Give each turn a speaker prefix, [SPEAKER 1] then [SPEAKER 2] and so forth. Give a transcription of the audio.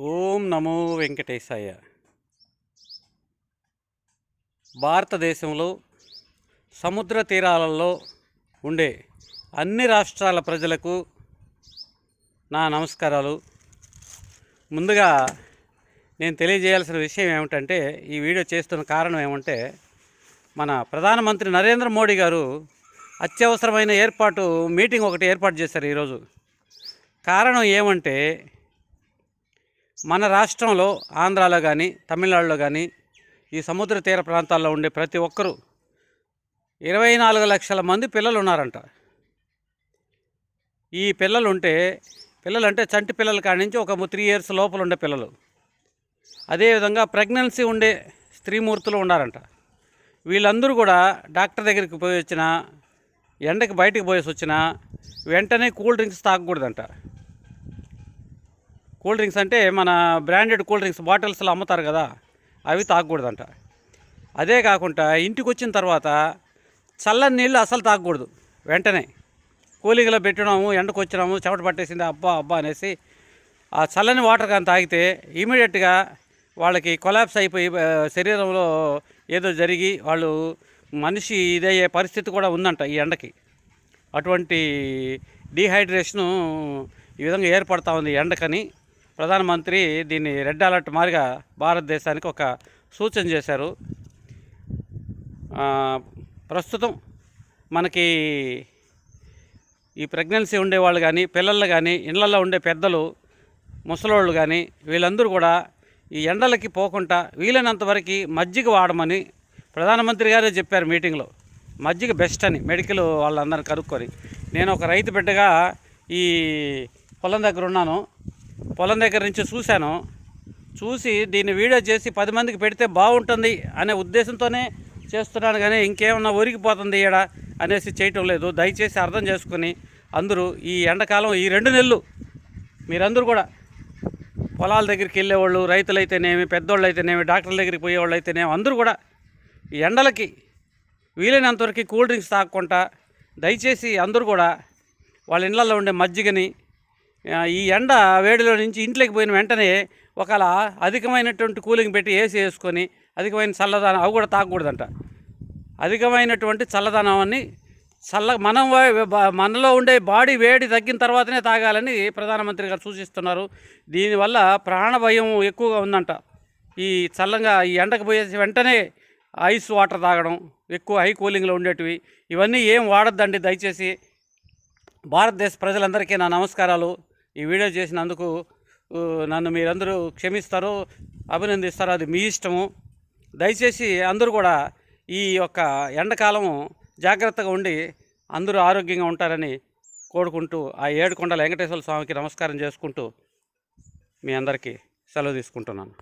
[SPEAKER 1] ఓం నమో వెంకటేశాయ. భారతదేశంలో సముద్ర తీరాలలో ఉండే అన్ని రాష్ట్రాల ప్రజలకు నా నమస్కారాలు. ముందుగా నేను తెలియజేయాల్సిన విషయం ఏమిటంటే ఈ వీడియో చేస్తున్న కారణం ఏమంటే మన ప్రధానమంత్రి నరేంద్ర మోడీ గారు అత్యవసరమైన ఏర్పాటు మీటింగ్ ఒకటి ఏర్పాటు చేశారు ఈరోజు. కారణం ఏమంటే మన రాష్ట్రంలో ఆంధ్రాలో కానీ తమిళనాడులో కానీ ఈ సముద్ర తీర ప్రాంతాల్లో ఉండే ప్రతి ఒక్కరూ ఇరవై నాలుగు లక్షల మంది పిల్లలు ఉన్నారంట. ఈ పిల్లలు ఉంటే పిల్లలు అంటే చంటి పిల్లల కాడి నుంచి ఒక త్రీ ఇయర్స్ లోపల ఉండే పిల్లలు. అదేవిధంగా ప్రెగ్నెన్సీ ఉండే స్త్రీమూర్తులు ఉన్నారంట. వీళ్ళందరూ కూడా డాక్టర్ దగ్గరికి పోయి వచ్చిన ఎండకి బయటకు పోయేసి వచ్చిన వెంటనే కూల్ డ్రింక్స్ తాగకూడదంట. కూల్ డ్రింక్స్ అంటే మన బ్రాండెడ్ కూల్ డ్రింక్స్ బాటిల్స్లో అమ్ముతారు కదా అవి తాగకూడదంట. అదే కాకుండా ఇంటికి వచ్చిన తర్వాత చల్లని నీళ్ళు అసలు తాగకూడదు వెంటనే. కూలింగ్లో పెట్టినాము ఎండకు వచ్చినాము చెమట పట్టేసింది అబ్బా అబ్బా అనేసి ఆ చల్లని వాటర్ కానీ తాగితే ఇమీడియట్గా వాళ్ళకి కొలాప్స్ అయిపోయి శరీరంలో ఏదో జరిగి వాళ్ళు మనిషి ఇదయ్యే పరిస్థితి కూడా ఉందంట ఈ ఎండకి. అటువంటి డీహైడ్రేషను ఈ విధంగా ఏర్పడతా ఉంది ఎండకని. ప్రధానమంత్రి దీన్ని రెడ్ అలర్ట్ మారిగా భారతదేశానికి ఒక సూచన చేశారు. ప్రస్తుతం మనకి ఈ ప్రెగ్నెన్సీ ఉండేవాళ్ళు కానీ పిల్లలు కానీ ఇళ్ళల్లో ఉండే పెద్దలు ముసలోళ్ళు కానీ వీళ్ళందరూ కూడా ఈ ఎండలకి పోకుండా వీలైనంతవరకు మజ్జిగ వాడమని ప్రధానమంత్రి గారే చెప్పారు మీటింగ్లో. మజ్జిగ బెస్ట్ అని మెడికల్ వాళ్ళందరిని కనుక్కొని. నేను ఒక రైతు బిడ్డగా ఈ పొలం దగ్గర ఉన్నాను. పొలం దగ్గర నుంచి చూశాను. చూసి దీన్ని వీడియో చేసి పది మందికి పెడితే బాగుంటుంది అనే ఉద్దేశంతోనే చేస్తున్నాను కానీ ఇంకేమన్నా ఒరిగిపోతుంది ఇక్కడ అనేసి చేయటం లేదు. దయచేసి అర్థం చేసుకుని అందరూ ఈ ఎండాకాలం ఈ రెండు నెలలు మీరందరూ కూడా పొలాల దగ్గరికి వెళ్ళేవాళ్ళు రైతులైతేనేమి పెద్దోళ్ళు అయితేనేమి డాక్టర్ల దగ్గరికి పోయేవాళ్ళు అయితేనేమి అందరూ కూడా ఈ ఎండలకి వీలైనంతవరకు కూల్ డ్రింక్స్ తాగకుండా దయచేసి అందరూ కూడా వాళ్ళ ఇళ్ళల్లో ఉండే మజ్జిగని ఈ ఎండ వేడిలో నుంచి ఇంట్లోకి పోయిన వెంటనే ఒకవేళ అధికమైనటువంటి కూలింగ్ పెట్టి ఏసీ వేసుకొని అధికమైన చల్లదనం అవి కూడా తాగకూడదంట. అధికమైనటువంటి చల్లదనాన్ని చల్ల మనం మనలో ఉండే బాడీ వేడి తగ్గిన తర్వాతనే తాగాలని ప్రధానమంత్రి గారు సూచిస్తున్నారు. దీనివల్ల ప్రాణభయం ఎక్కువగా ఉందంట. ఈ చల్లంగా ఈ ఎండకు పోయేసి వెంటనే ఐస్ వాటర్ తాగడం ఎక్కువ హై కూలింగ్లో ఉండేటివి ఇవన్నీ ఏం వాడొద్దండి దయచేసి. భారతదేశ ప్రజలందరికీ నా నమస్కారాలు. ఈ వీడియో చేసినందుకు నన్ను మీరందరూ క్షమిస్తారు అభినందిస్తారు. అది మీ ఇష్టము. దయచేసి అందరూ కూడా ఈ యొక్క ఎండాకాలము జాగ్రత్తగా ఉండి అందరూ ఆరోగ్యంగా ఉంటారని కోరుకుంటూ ఆ ఏడుకొండల వెంకటేశ్వర స్వామికి నమస్కారం చేసుకుంటూ మీ అందరికీ సెలవు తీసుకుంటున్నాను.